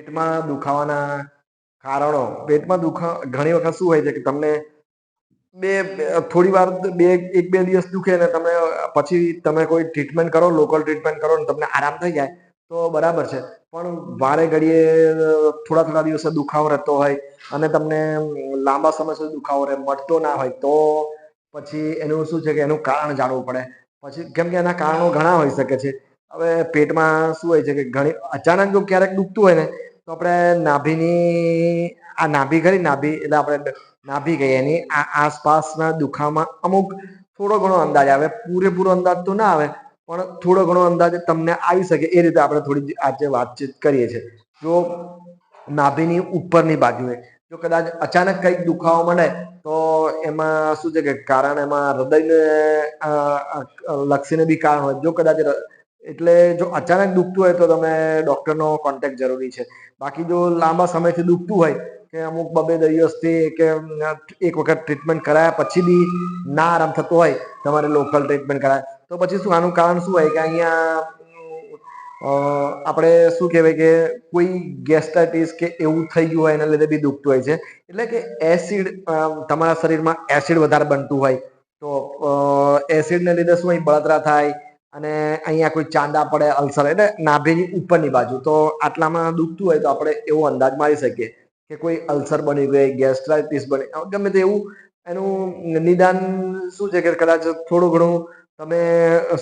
પેટમાં દુખાવાના કારણો, પેટમાં દુખા, ઘણી વખત શું હોય છે કે તમને બે, થોડી વાર બે, એક, બે દિવસ દુખે ને તમે, પછી તમે કોઈ ટ્રીટમેન્ટ કરો લોકલ ટ્રીટમેન્ટ કરો ને તમને આરામ થઈ જાય, તો બરાબર છે. પણ વારે ઘડીએ, થોડા થોડા દિવસે દુખાવો રહેતો હોય અને તમને લાંબા સમય સુધી દુખાવો રહે, મટતો ના હોય, તો પછી એનું શું છે કે એનું કારણ જાણવું પડે. પછી કેમ કે એના કારણો ઘણા હોઈ શકે છે. હવે પેટમાં શું હોય છે કે ઘણી, અચાનક જો ક્યારેક દુખતું હોય ને તો આપણે નાભીની, આ નાભી ખરી નાભી, એટલે આપણે નાભી કહીએ એની આ આસપાસના દુખામાં અમુક થોડો ઘણો અંદાજ આવે, પૂરેપૂરો અંદાજ તો ના આવે, પણ થોડો ઘણો અંદાજ તમને આવી શકે એ રીતે આપણે થોડી આજે વાતચીત કરીએ છીએ. જો નાભીની ઉપરની બાજુએ જો કદાચ અચાનક કંઈક દુખાવો મળે, તો એમાં શું છે કે કારણ એમાં હૃદયને લક્ષીને બી કારણ હોય. જો કદાચ એટલે જો અચાનક દુખતું હોય તો તમે ડૉક્ટરનો કોન્ટેક્ટ જરૂરી છે. બાકી જો લાંબા સમયથી દુખતું હોય કે અમુક બબે દિવસથી કે એક વખત ટ્રીટમેન્ટ કરાયા પછી બી ના આરામ થતો હોય, તમારે લોકલ ટ્રીટમેન્ટ કરાય, તો પછી શું આનું કારણ શું હોય કે અહીંયા આપણે શું કહેવાય કે કોઈ ગેસ્ટાઇટિસ કે એવું થઈ ગયું હોય એના લીધે બી દુખતું હોય છે. એટલે કે એસિડ તમારા શરીરમાં એસિડ વધારે બનતું હોય તો એસિડને લીધે શું અહીં બળતરા થાય અને અહીંયા કોઈ ચાંદા પડે, અલ્સર એટલે નાભીની ઉપરની બાજુ. તો આટલામાં દુખતું હોય તો આપણે એવો અંદાજ મારી શકીએ કે કોઈ અલ્સર બની ગઈ, ગેસ્ટ્રાઇટિસ બની ગમે તે એવું એનું નિદાન શું છે કે કદાચ થોડું ઘણું તમે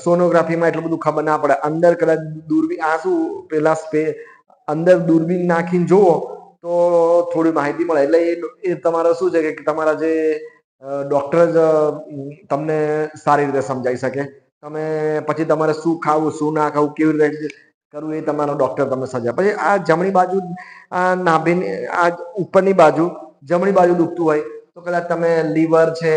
સોનોગ્રાફીમાં એટલું બધું ખબર ના પડે. અંદર કદાચ દૂરબીન આ શું પેલા સ્પે, અંદર દૂરબીન નાખીને જુઓ તો થોડી માહિતી મળે. એટલે એ તમારા શું છે કે તમારા જે ડૉક્ટર જ તમને સારી રીતે સમજાવી શકે. તમે પછી તમારે શું ખાવું, શું ના ખાવું, કેવી રીતે કરવું એ તમારો ડૉક્ટર તમને સજા પછી આ જમણી બાજુ, આ નાભીની, આ ઉપરની બાજુ, જમણી બાજુ દુખતું હોય, તો કદાચ તમે લીવર છે,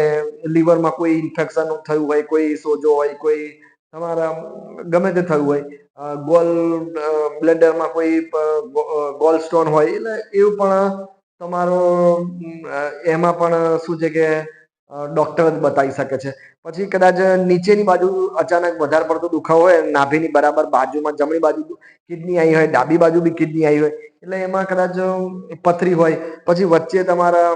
લીવરમાં કોઈ ઇન્ફેક્શન થયું હોય, કોઈ સોજો હોય, કોઈ તમારા, ગમે તે થયું હોય ગોલ બ્લેડરમાં કોઈ ગોલ સ્ટોન હોય, એટલે એવું પણ તમારો એમાં પણ શું છે કે ડૉક્ટર જ બતાવી શકે છે. પછી કદાચ નીચેની બાજુ અચાનક વધારે પડતો દુખાવો હોય, નાભીની બરાબર બાજુમાં જમણી બાજુ કિડની આવી હોય, ડાબી બાજુ બી કિડની આવી હોય, એટલે એમાં કદાચ પથરી હોય. પછી વચ્ચે તમારા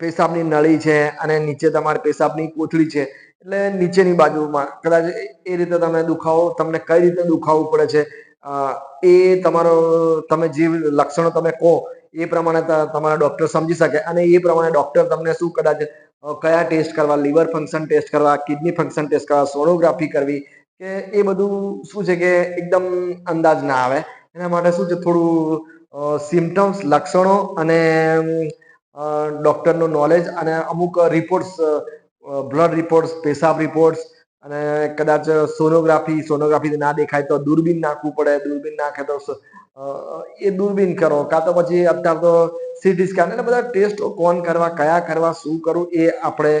પેશાબની નળી છે અને નીચે તમારા પેશાબની કોથળી છે, એટલે નીચેની બાજુમાં કદાચ એ રીતે તમે દુખાવો, તમને કઈ રીતે દુખાવું પડે છે એ તમારો, તમે જે લક્ષણો તમે કહો, એ પ્રમાણે તમારા ડૉક્ટર સમજી શકે અને એ પ્રમાણે ડૉક્ટર તમને શું કદાચ કયા ટેસ્ટ કરવા? લીવર ફંક્શન ટેસ્ટ કરવા, કિડની ફંક્શન ટેસ્ટ કરવા, સોનોગ્રાફી કરવી, કે એ બધું શું છે કે એકદમ અંદાજ ના આવે. એના માટે શું છે, થોડું સિમ્ટમ્સ લક્ષણો અને ડૉક્ટરનું નોલેજ અને અમુક રિપોર્ટ્સ બ્લડ રિપોર્ટ્સ પેશાબ રિપોર્ટ્સ અને કદાચ સોનોગ્રાફી સોનોગ્રાફી ના દેખાય તો દૂરબીન નાખવું પડે, દૂરબીન નાખે તો એ દૂરબીન કરો. કાં તો પછી અત્યારે તો સીટી સ્કેન એટલે બધા ટેસ્ટ કોણ કરવા, કયા કરવા, શું કરવું, એ આપણે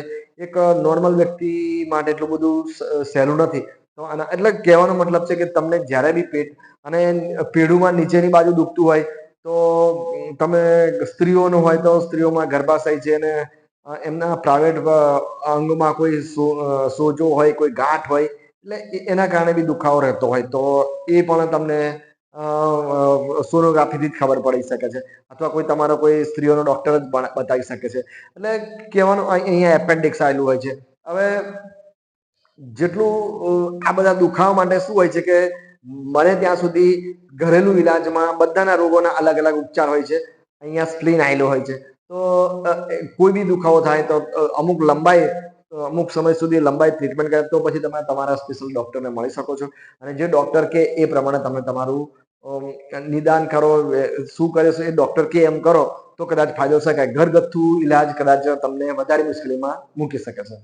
એક નોર્મલ વ્યક્તિ માટે એટલું બધું સહેલું નથી. તો આના, એટલે કહેવાનો મતલબ છે કે તમને જ્યારે બી પેટ અને પેઢુમાં નીચેની બાજુ દુખતું હોય, તો તમે સ્ત્રીઓનું હોય તો સ્ત્રીઓમાં ગર્ભાશય છે અને એમના પ્રાઇવેટ અંગમાં કોઈ સોજો હોય, કોઈ ગાંઠ હોય, એટલે એના કારણે બી દુખાવો રહેતો હોય. તો એ પણ તમને સોનોગ્રાફીથી જ ખબર પડી શકે છે. અથવા કોઈ તમારો કોઈ સ્ત્રીઓનો ડૉક્ટર જ બતાવી શકે છે. એટલે કહેવાનું અહીંયા એપેન્ડિક્સ આવેલું હોય છે. હવે જેટલું આ બધા દુખાવા માટે શું હોય છે કે મને ત્યાં સુધી ઘરેલું ઇલાજમાં બધાના રોગોના અલગ અલગ ઉપચાર હોય છે. અહીંયા સ્પ્લીન આવેલો હોય છે. તો કોઈ બી દુખાવો થાય તો અમુક લંબાઈ અમુક સમય સુધી લંબાઈ ટ્રીટમેન્ટ કરે તો પછી તમે તમારા સ્પેશિયલ ડૉક્ટરને મળી શકો છો. અને જે ડૉક્ટર કે એ પ્રમાણે તમે તમારું નિદાન કરો શું કરે છે એ ડૉક્ટર કે એમ કરો તો કદાચ ફાયદો શકાય ઘરગથ્થુ ઇલાજ કદાચ તમને વધારે મુશ્કેલીમાં મૂકી શકે છે.